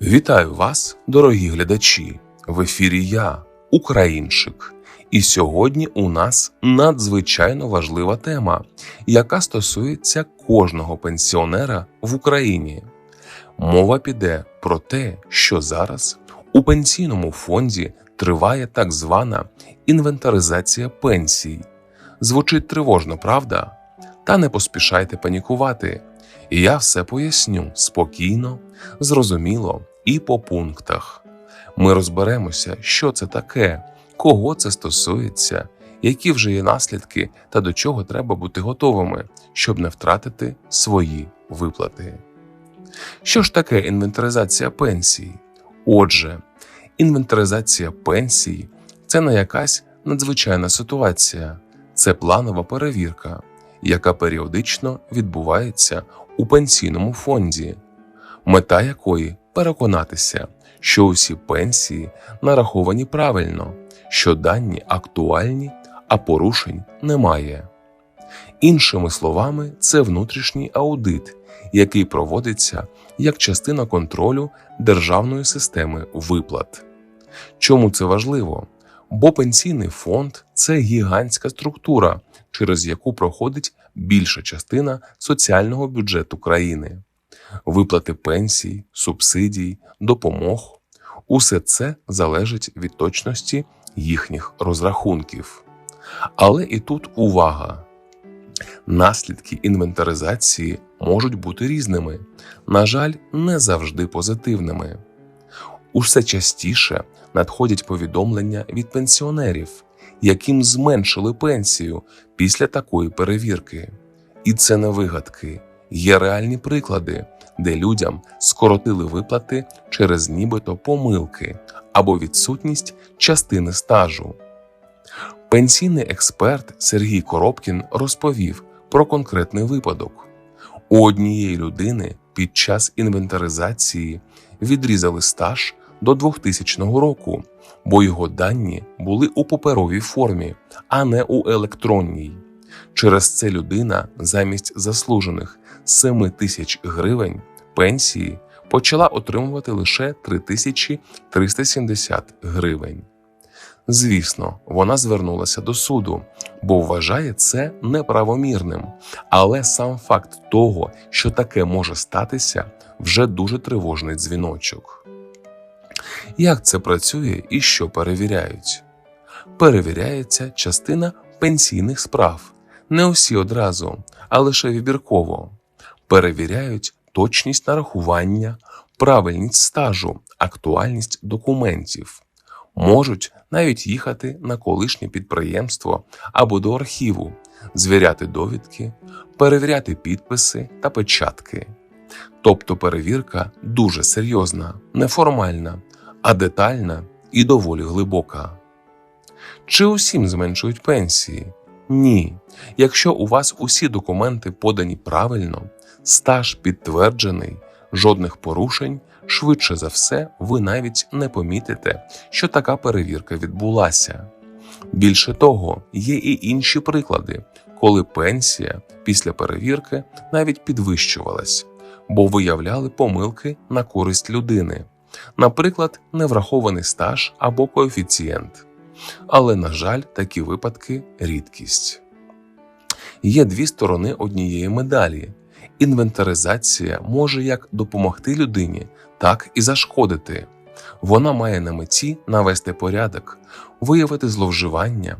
Вітаю вас, дорогі глядачі! В ефірі я, Українчик. І сьогодні у нас надзвичайно важлива тема, яка стосується кожного пенсіонера в Україні. Мова піде про те, що зараз у пенсійному фонді триває так звана інвентаризація пенсій. Звучить тривожно, правда? Та не поспішайте панікувати. Я все поясню спокійно, зрозуміло і по пунктах. Ми розберемося, що це таке, кого це стосується, які вже є наслідки та до чого треба бути готовими, щоб не втратити свої виплати. Що ж таке інвентаризація пенсій? Отже, інвентаризація пенсій це не якась надзвичайна ситуація, це планова перевірка, яка періодично відбувається у пенсійному фонді, мета якої переконатися, що усі пенсії нараховані правильно, що дані актуальні, а порушень немає. Іншими словами, це внутрішній аудит, який проводиться як частина контролю державної системи виплат. Чому це важливо? Бо пенсійний фонд це гігантська структура, через яку проходить більша частина соціального бюджету країни. Виплати пенсій, субсидій, допомог усе це залежить від точності їхніх розрахунків. Але і тут увага. Наслідки інвентаризації можуть бути різними, на жаль, не завжди позитивними. Усе частіше надходять повідомлення від пенсіонерів, яким зменшили пенсію після такої перевірки. І це не вигадки, є реальні приклади, де людям скоротили виплати через нібито помилки або відсутність частини стажу. Пенсійний експерт Сергій Коробкін розповів про конкретний випадок. У однієї людини під час інвентаризації відрізали стаж до 2000 року, бо його дані були у паперовій формі, а не у електронній. Через це людина замість заслужених 7 тисяч гривень пенсії почала отримувати лише 3370 гривень. Звісно, вона звернулася до суду, бо вважає це неправомірним. Але сам факт того, що таке може статися, вже дуже тривожний дзвіночок. Як це працює і що перевіряють? Перевіряється частина пенсійних справ, не усі одразу, а лише вибірково. Перевіряють точність нарахування, правильність стажу, актуальність документів. Можуть навіть їхати на колишнє підприємство або до архіву, звіряти довідки, перевіряти підписи та печатки. Тобто перевірка дуже серйозна, неформальна, а детальна і доволі глибока. Чи усім зменшують пенсії? Ні. Якщо у вас усі документи подані правильно, стаж підтверджений, жодних порушень, швидше за все, ви навіть не помітите, що така перевірка відбулася. Більше того, є і інші приклади, коли пенсія після перевірки навіть підвищувалась, бо виявляли помилки на користь людини, наприклад, неврахований стаж або коефіцієнт. Але, на жаль, такі випадки рідкість. Є дві сторони однієї медалі. Інвентаризація може як допомогти людині, так і зашкодити. Вона має на меті навести порядок, виявити зловживання,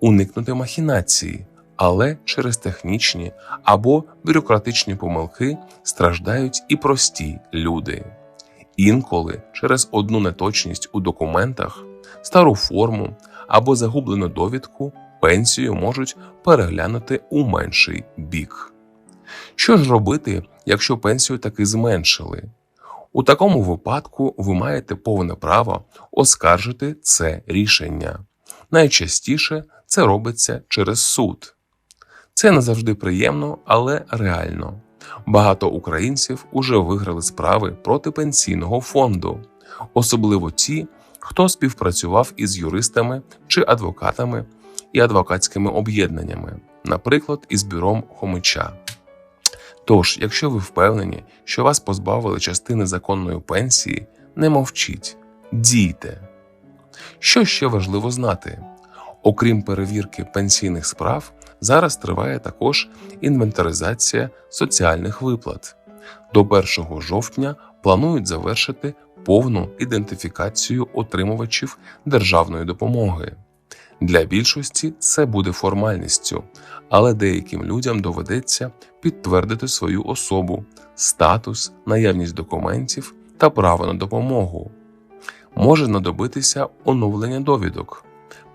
уникнути махінації, але через технічні або бюрократичні помилки страждають і прості люди. Інколи через одну неточність у документах, стару форму або загублену довідку пенсію можуть переглянути у менший бік. Що ж робити, якщо пенсію таки зменшили? У такому випадку ви маєте повне право оскаржити це рішення. Найчастіше це робиться через суд. Це не завжди приємно, але реально. Багато українців уже виграли справи проти пенсійного фонду, особливо ті, хто співпрацював із юристами чи адвокатами і адвокатськими об'єднаннями, наприклад, із бюром Хомича. Тож, якщо ви впевнені, що вас позбавили частини законної пенсії, не мовчіть, дійте. Що ще важливо знати? Окрім перевірки пенсійних справ, зараз триває також інвентаризація соціальних виплат. До 1 жовтня планують завершити повну ідентифікацію отримувачів державної допомоги. Для більшості це буде формальністю, але деяким людям доведеться підтвердити свою особу, статус, наявність документів та право на допомогу. Може знадобитися оновлення довідок,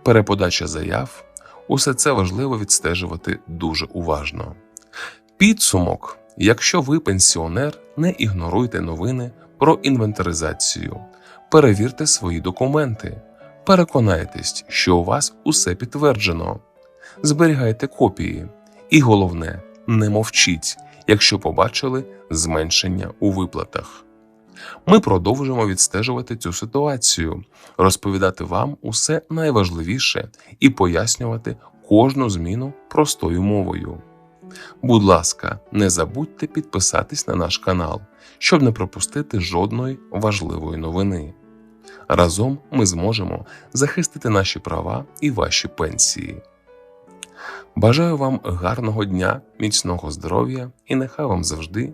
переподача заяв. Усе це важливо відстежувати дуже уважно. Підсумок: якщо ви пенсіонер, не ігноруйте новини про інвентаризацію, перевірте свої документи, переконайтесь, що у вас усе підтверджено, зберігайте копії, і головне, не мовчіть, якщо побачили зменшення у виплатах. Ми продовжимо відстежувати цю ситуацію, розповідати вам усе найважливіше і пояснювати кожну зміну простою мовою. Будь ласка, не забудьте підписатись на наш канал, щоб не пропустити жодної важливої новини. Разом ми зможемо захистити наші права і ваші пенсії. Бажаю вам гарного дня, міцного здоров'я і нехай вам завжди